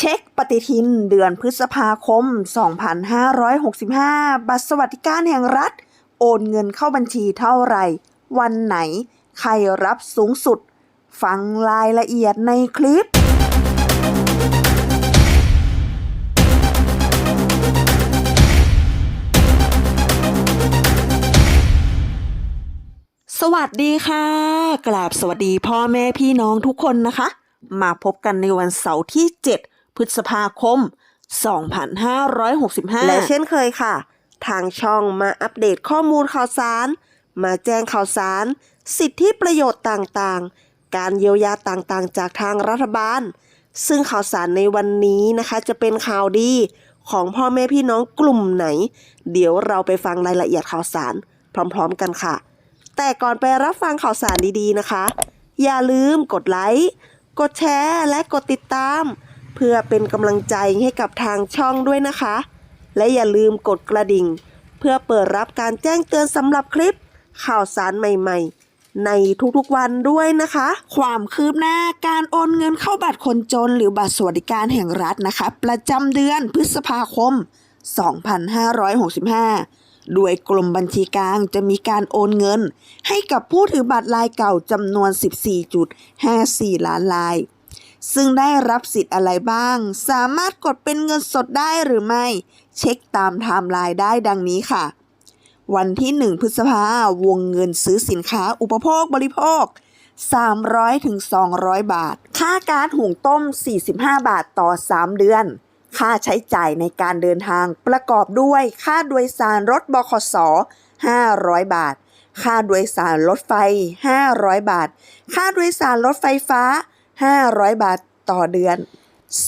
เช็คปฏิทินเดือนพฤษภาคม 2565 บัตรสวัสดิการแห่งรัฐ โอนเงินเข้าบัญชีเท่าไหร่ วันไหน ใครรับสูงสุด ฟังรายละเอียดในคลิปสวัสดีค่ะ กราบสวัสดีพ่อแม่พี่น้องทุกคนนะคะ มาพบกันในวันเสาร์ที่ 7 พฤษภาคม 2565 และเช่นเคยค่ะ ทางช่องมาอัปเดตข้อมูลข่าวสาร มาแจ้งข่าวสาร สิทธิประโยชน์ต่างๆ การเยียวยาต่างๆ จากทางรัฐบาล ซึ่งข่าวสารในวันนี้นะคะจะเป็นข่าวดีของพ่อแม่พี่น้องกลุ่มไหน เดี๋ยวเราไปฟังรายละเอียดข่าวสาร พร้อมๆกันค่ะ แต่ก่อนไปรับฟังข่าวสารดีๆนะคะ อย่าลืมกดไลค์ กดแชร์ และกดติดตาม เพื่อเป็นกำลังใจให้กับทางช่องด้วยนะคะ และอย่าลืมกดกระดิ่ง เพื่อเปิดรับการแจ้งเตือนสำหรับคลิป ข่าวสารใหม่ๆ ในทุกๆวันด้วยนะคะ ความคืบหน้าการโอนเงินเข้าบัตรคนจนหรือบัตรสวัสดิการแห่งรัฐนะคะ ประจำเดือนพฤษภาคม 2565โดยกรมบัญชีกลางจะมีการโอนเงิน ให้กับผู้ถือบัตรรายเก่าจำนวน 14.54 ล้านราย ซึ่งได้รับสิทธิ์อะไรบ้าง สามารถกดเป็นเงินสดได้หรือไม่ เช็คตามไทม์ไลน์ได้ดังนี้ค่ะ วันที่ 1 พฤษภาวงเงินซื้อสินค้าอุปโภคบริโภค 300ถึง200 บาท ค่าการหุงต้ม 45 บาทต่อ 3 เดือน ค่าใช้จ่ายในการเดินทางประกอบด้วยค่าโดยสารรถบขส500 บาท ค่าโดยสารรถไฟ 500 บาท ค่าโดยสารรถไฟฟ้า 500 บาทต่อเดือน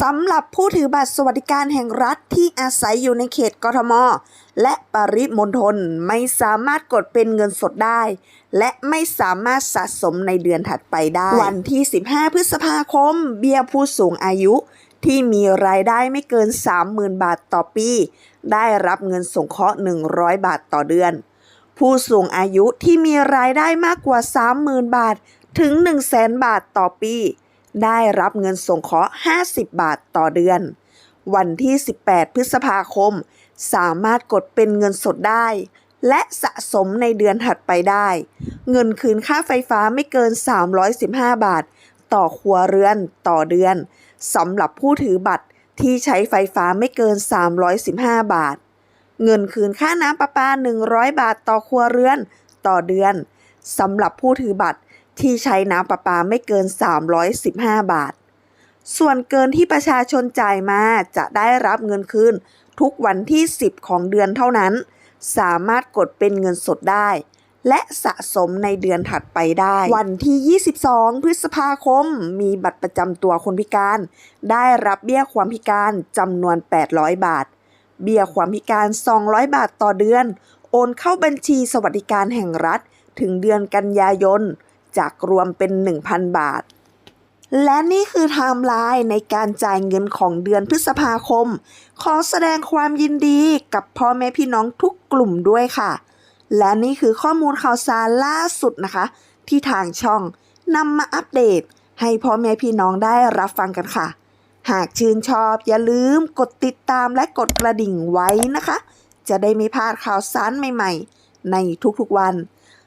สำหรับผู้ถือบัตรสวัสดิการแห่งรัฐที่อาศัยอยู่ในเขตกทม และปริมณฑลไม่สามารถกดเป็นเงินสดได้ และไม่สามารถสะสมในเดือนถัดไปได้ วันที่ 15 พฤษภาคม เบี้ยผู้สูงอายุ ที่มีรายได้ไม่เกิน 30,000 บาทต่อปี ได้รับเงินสงเคราะห์ 100 บาทต่อเดือน ผู้สูงอายุที่มีรายได้มากกว่า 30,000 บาทถึง 100,000บาทต่อปี ได้รับเงินสงเคราะห์ 50 บาทต่อเดือน วันที่ 18 พฤษภาคม สามารถกดเป็นเงินสดได้ และสะสมในเดือนถัดไปได้ เงินคืนค่าไฟฟ้าไม่เกิน 315 บาท ต่อครัวเรือนต่อเดือนสำหรับผู้ถือบัตรที่ใช้ไฟฟ้าไม่เกิน 315 บาท เงินคืนค่าน้ำประปา 100 บาทต่อครัวเรือนต่อเดือนสำหรับผู้ถือบัตร ที่ใช้น้ำประปาไม่เกิน 315 บาท ส่วนเกินที่ประชาชนจ่ายมาจะได้รับเงินคืนทุกวันที่ 10 ของเดือนเท่านั้น สามารถกดเป็นเงินสดได้ และสะสมในเดือนถัดไปได้ วันที่ 22 พฤษภาคม มีบัตรประจำตัวคนพิการ ได้รับเบี้ยความพิการจำนวน 800 บาท เบี้ยความพิการ 200 บาทต่อเดือน โอนเข้าบัญชีสวัสดิการแห่งรัฐถึงเดือนกันยายน จากรวมเป็น 1,000 บาท และนี่คือไทม์ไลน์ในการจ่ายเงินของเดือนพฤษภาคม ขอแสดงความยินดีกับพ่อแม่พี่น้องทุกกลุ่มด้วยค่ะ และนี่คือข้อมูลข่าวสารล่าสุดนะคะ ที่ทางช่องนำมาอัปเดต ให้พ่อแม่พี่น้องได้รับฟังกันค่ะ หากชื่นชอบอย่าลืมกดติดตามและกดกระดิ่งไว้นะคะ จะได้ไม่พลาดข่าวสารใหม่ ๆ ในทุกๆวัน